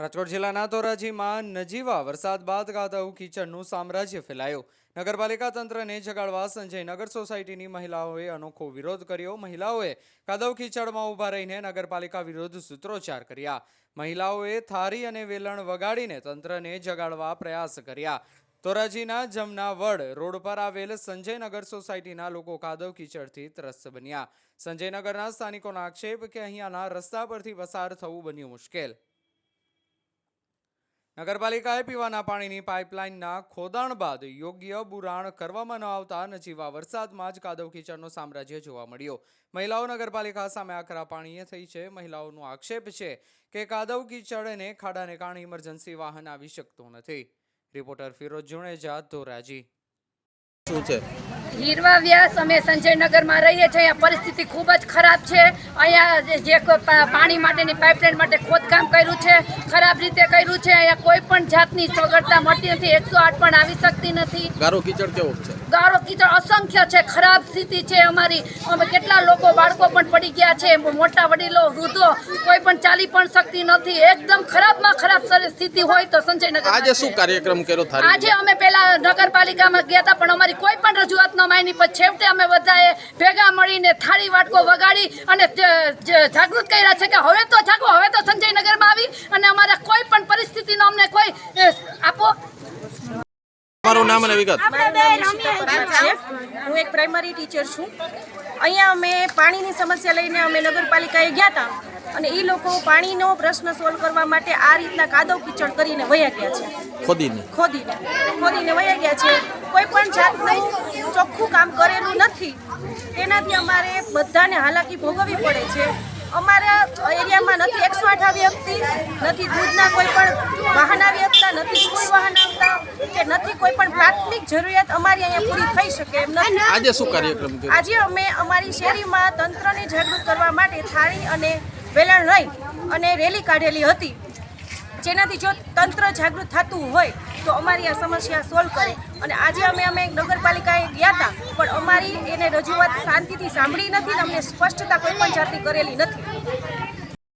રાજકોટ જિલ્લાના ધોરાજીમાં નજીવા વરસાદ બાદ કાદવ કીચડનું સામ્રાજ્ય ફેલાયું. નગરપાલિકા તંત્રને જગાડવા સંજયનગર સોસાયટીની મહિલાઓએ અનોખો વિરોધ કર્યો. મહિલાઓએ કાદવ કીચડમાં ઊભા રહીને નગરપાલિકા વિરુદ્ધ સૂત્રોચ્ચાર કર્યા. મહિલાઓએ થારી અને વેલણ વગાડીને તંત્રને જગાડવા પ્રયાસ કર્યા. ધોરાજીના જમનાવડ રોડ પર આવેલ સંજયનગર સોસાયટીના લોકો કાદવ કીચડથી ત્રસ્ત બન્યા. સંજયનગરના સ્થાનિકોનો આક્ષેપ કે અહીંયાના રસ્તા પરથી પસાર થવું બન્યું મુશ્કેલ. નગરપાલિકાએ પીવાના પાણીની પાઇપલાઇનના ખોદાણ બાદ યોગ્ય બુરાણ કરવામાં ન આવતા નજીવા વરસાદમાં જ કાદવ કીચડનો સામ્રાજ્ય જોવા મળ્યો. મહિલાઓ નગરપાલિકા સામે આકરા પાણીએ થઈ છે. મહિલાઓનો આક્ષેપ છે કે કાદવ કીચડને ખાડાને કારણે ઇમરજન્સી વાહન આવી શકતું નથી. રિપોર્ટર ફિરોજ જુણેજા ધોરાજી. શું છે. હીરવા વ્યાસ અમે સંજયનગરમાં રહીએ છીએ. અહીંયા પરિસ્થિતિ ખૂબ જ ખરાબ છે. અહીંયા જે- પાણી માટેની પાઇપલાઇન માટે ખોદકામ કર્યું છે ખરાબ રીતે કર્યું છે. અહીંયા કોઈ પણ જાતની સગવડતા મળતી નથી. એકસો આઠ પણ આવી શકતી નથી. ગારો કીચડ કેવો છે? ગારો કીચડ અસંખ્ય છે. ખરાબ સ્થિતિ છે અમારી. અમે કેટલા લોકો બાળકો પણ પડી ગયા છે. મોટા વડીલો વૃદ્ધો કોઈ પણ ચાલી પણ શકતી નથી. એકદમ ખરાબમાં ખરાબ સ્થિતિ હોય તો સંજયનગર આજે શું કાર્યક્રમ કર્યો આજે અમે નગરપાલિકામાં ગયા હતા પણ અમારી કોઈ પણ રજૂઆત ન માની. પણ છેવટે અમે બધાએ ભેગા મળીને થાળી વાટકો વગાડી અને જાગૃત કર્યા છે કે હવે તો જાગો હવે તો સંજયનગરમાં આવી અને અમારા કોઈ પણ પરિસ્થિતિનો અમને કોઈ આપો. તમારું નામ અને વિગત. મારું નામ નિશિતા હું એક પ્રાઇમરી ટીચર છું. અહીંયા અમે પાણીની સમસ્યા લઈને અમે નગરપાલિકાએ ગયા હતા. અને એ લોકો પાણીનો પ્રશ્ન સોલ્વ કરવા માટે આ રીતના કાદવ કીચડ કરીને વયા ગયા છે. ખોદીને? ખોદીને. ખોદીને વયા ગયા છે. કોઈ પણ જાતનું ચોખ્ખું કામ કરેલું નથી. તેનાથી અમારે બધાને હાલાકી ભોગવવી પડે છે. અમારા એરિયામાં નથી એકસો આઠ આવી શકતી નથી દૂધના કોઈ પણ વાહન આવી શકતા નથી કોઈ વાહન આવતા. કે નથી કોઈ પણ પ્રાથમિક જરૂરિયાત અમારી અહીંયા પૂરી થઈ શકે એમ નથી. આજે શું કાર્યક્રમ આજે અમે અમારી શેરીમાં તંત્રને જાગૃત કરવા માટે થાળી અને વેલણ લઈ અને રેલી કાઢેલી હતી. જેનાથી જો તંત્ર જાગૃત થતું હોય, તો અમારી આ સમસ્યા સોલ્વ કરે. અને આજે અમે અમે નગરપાલિકાએ ગયા હતા પણ અમારી એને રજૂઆત શાંતિથી સાંભળી નથી અમને સ્પષ્ટતા કોઈ પણ જાતની કરેલી નથી.